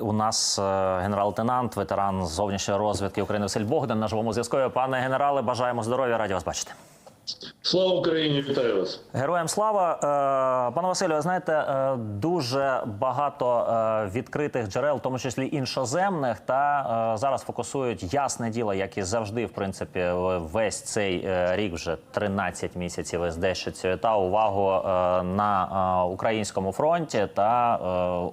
у нас е, генерал-лейтенант, ветеран зовнішньої розвідки України Василь Богдан на живому зв'язку. Пане генерале, бажаємо здоров'я, раді вас бачити. Слава Україні, вітаю вас. Героям слава, Е, пане Василю, знаєте, е, дуже багато е, відкритих джерел, в тому числі іншоземних, та зараз фокусують ясне діло, як і завжди, в принципі, весь цей рік, вже 13 місяців СД та увагу на українському фронті та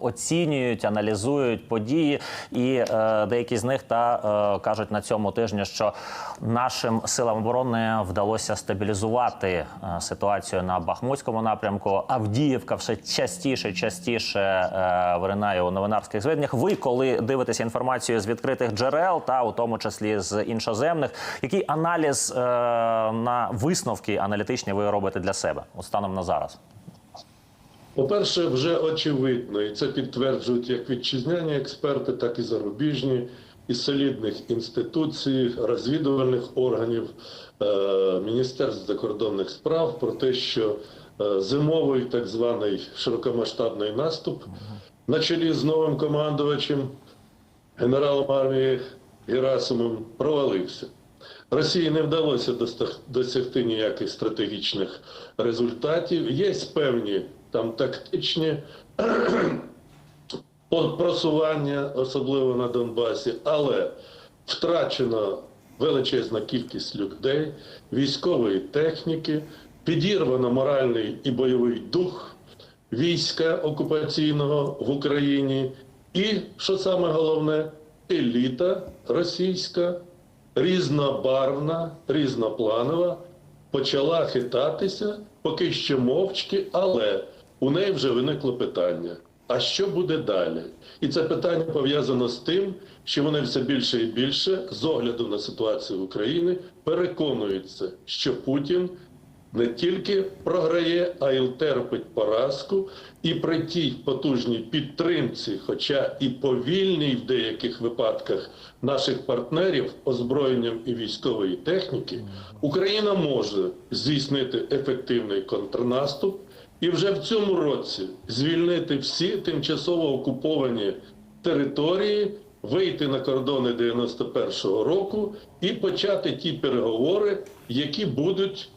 оцінюють, аналізують події, і деякі з них та кажуть на цьому тижні, що нашим силам оборони вдалося стабілізувати е, ситуацію на Бахмутському напрямку. Авдіївка все частіше, частіше е, виринає у новинарських зведеннях. Ви, коли дивитеся інформацію з відкритих джерел, та у тому числі з іншоземних, який аналіз е, на висновки аналітичні ви робите для себе от станом на зараз? По-перше, вже очевидно, і це підтверджують як вітчизняні експерти, так і зарубіжні, із солідних інституцій, розвідувальних органів, е, Міністерств закордонних справ про те, що е, зимовий так званий широкомасштабний наступ на чолі з новим командувачем, генералом армії Герасимом, провалився. Росії не вдалося досягти ніяких стратегічних результатів. Є певні там тактичні просування, особливо на Донбасі, але втрачена величезна кількість людей, військової техніки, підірвано моральний і бойовий дух війська окупаційного в Україні, і що саме головне, еліта російська, різнобарвна, різнопланова, почала хитатися, поки що мовчки, але у неї вже виникло питання. А що буде далі? І це питання пов'язано з тим, що вони все більше і більше, з огляду на ситуацію в Україні, переконуються, що Путін не тільки програє, а й терпить поразку, і при тій потужній підтримці, хоча і повільній в деяких випадках наших партнерів озброєнням і військової техніки, Україна може здійснити ефективний контрнаступ і вже в цьому році звільнити всі тимчасово окуповані території, вийти на кордони 91-го року і почати ті переговори, які будуть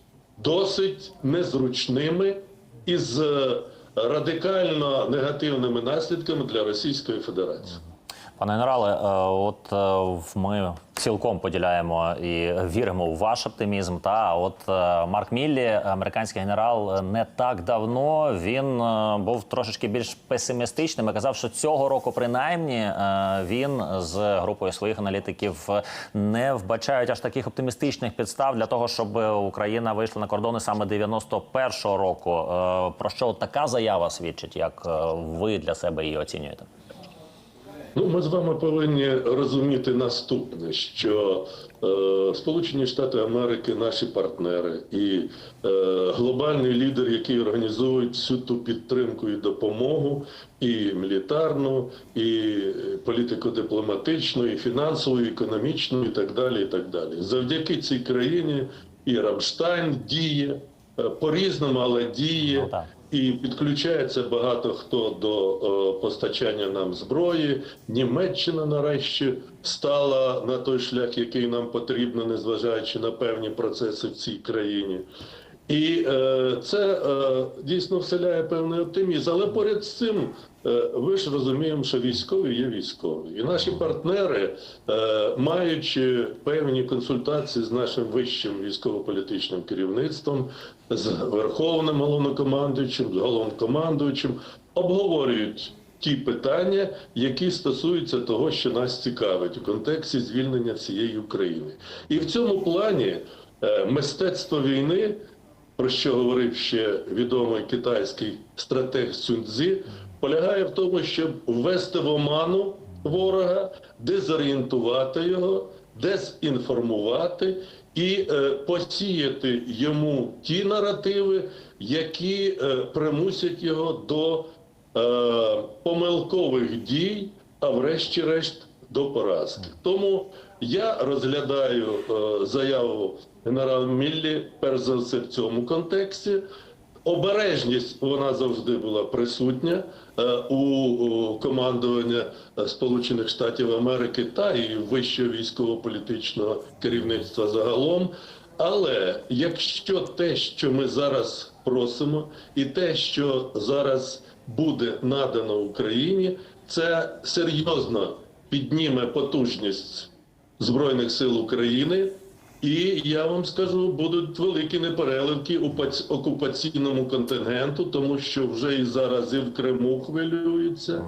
досить незручними і з е, радикально негативними наслідками для Російської Федерації. Пане генерале, е, от е, ми цілком поділяємо і віримо у ваш оптимізм. Та от е, Марк Міллі, американський генерал, не так давно він був трошечки більш песимістичним. і Казав, що цього року, принаймні, він з групою своїх аналітиків не вбачають аж таких оптимістичних підстав для того, щоб Україна вийшла на кордони саме 91-го року. Про що така заява свідчить? Як ви для себе її оцінюєте? Ну, ми з вами повинні розуміти наступне, що е, Сполучені Штати Америки наші партнери і е, глобальний лідер, який організують всю ту підтримку і допомогу, і мілітарну, і політико-дипломатичну, і фінансову, і економічну, і так далі. І так далі. Завдяки цій країні і Рамштайн діє е, по-різному, але діє. І підключається багато хто до е, постачання нам зброї. Німеччина нарешті стала на той шлях, який нам потрібно, незважаючи на певні процеси в цій країні. І е, це е, дійсно вселяє певний оптимізм. Але поряд з цим е, ви ж розуміємо, що військові є військові. І наші партнери, е, маючи певні консультації з нашим вищим військово-політичним керівництвом, з верховним головнокомандуючим, з головнокомандуючим, обговорюють ті питання, які стосуються того, що нас цікавить у контексті звільнення всієї України. І в цьому плані е, мистецтво війни про що говорив ще відомий китайський стратег Цюньцзі, полягає в тому, щоб ввести в оману ворога, дезорієнтувати його, дезінформувати і е, посіяти йому ті наративи, які е, примусять його до е, помилкових дій, а врешті-решт до поразки. Тому я розглядаю е, заяву генерала Міллі, перш за все в цьому контексті. Обережність вона завжди була присутня, е, у, у командування е, Сполучених Штатів Америки та і вищого військово-політичного керівництва загалом. Але якщо те, що ми зараз просимо, і те, що зараз буде надано Україні, це серйозно підніме потужність Збройних сил України. І я вам скажу, будуть великі непереливки у пац- окупаційному контингенту, тому що вже і зараз і в Криму хвилюються,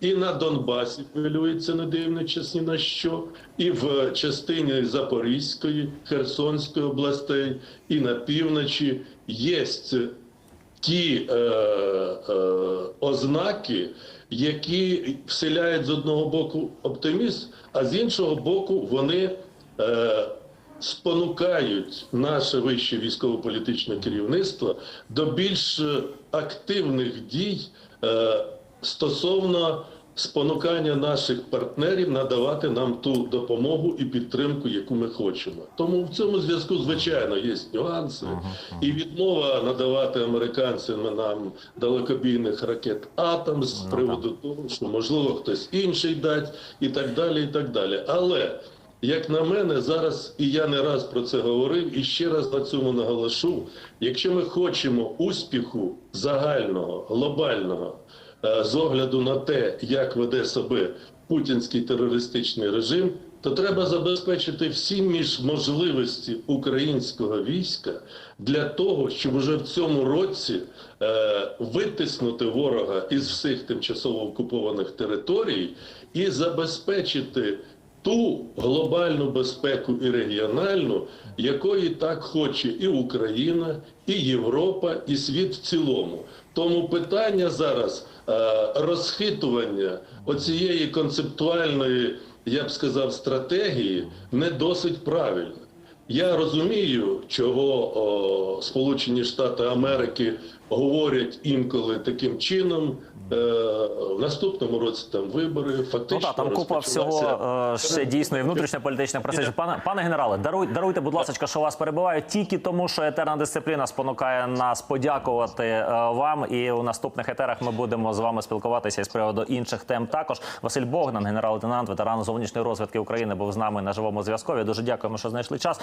і на Донбасі хвилюються, не дивлячись ні на що, і в частині Запорізької, Херсонської областей, і на півночі є ті е, е, ознаки, які вселяють з одного боку оптимізм, а з іншого боку, вони е, спонукають наше вище військово-політичне керівництво до більш е, активних дій е, стосовно спонукання наших партнерів надавати нам ту допомогу і підтримку, яку ми хочемо. Тому в цьому зв'язку, звичайно, є нюанси, і відмова надавати американцям нам далекобійних ракет атом з приводу того, що можливо хтось інший дасть, і так далі, і так далі. Але як на мене, зараз і я не раз про це говорив, і ще раз на цьому наголошу. Якщо ми хочемо успіху загального, глобального, е, з огляду на те, як веде себе путінський терористичний режим, то треба забезпечити всі між можливості українського війська для того, щоб уже в цьому році е, витиснути ворога із всіх тимчасово окупованих територій і забезпечити ту глобальну безпеку і регіональну, якої так хоче і Україна, і Європа, і світ в цілому. Тому питання зараз е, розхитування оцієї концептуальної, я б сказав, стратегії не досить правильно. Я розумію, чого о, Сполучені Штати Америки говорять інколи таким чином. Е, в наступному році там вибори. Ну Фактично так, там купа всього е, ще дійсно і внутрішньополітичних процесів. Пане пане генерале, даруй, даруйте, будь ласка, що вас перебиваю тільки тому, що етерна дисципліна спонукає нас подякувати е, вам. І у наступних етерах ми будемо з вами спілкуватися із приводу інших тем. Також Василь Богдан, генерал-лейтенант, ветеран зовнішньої розвідки України, був з нами на живому зв'язку. Дуже дякуємо, що знайшли час.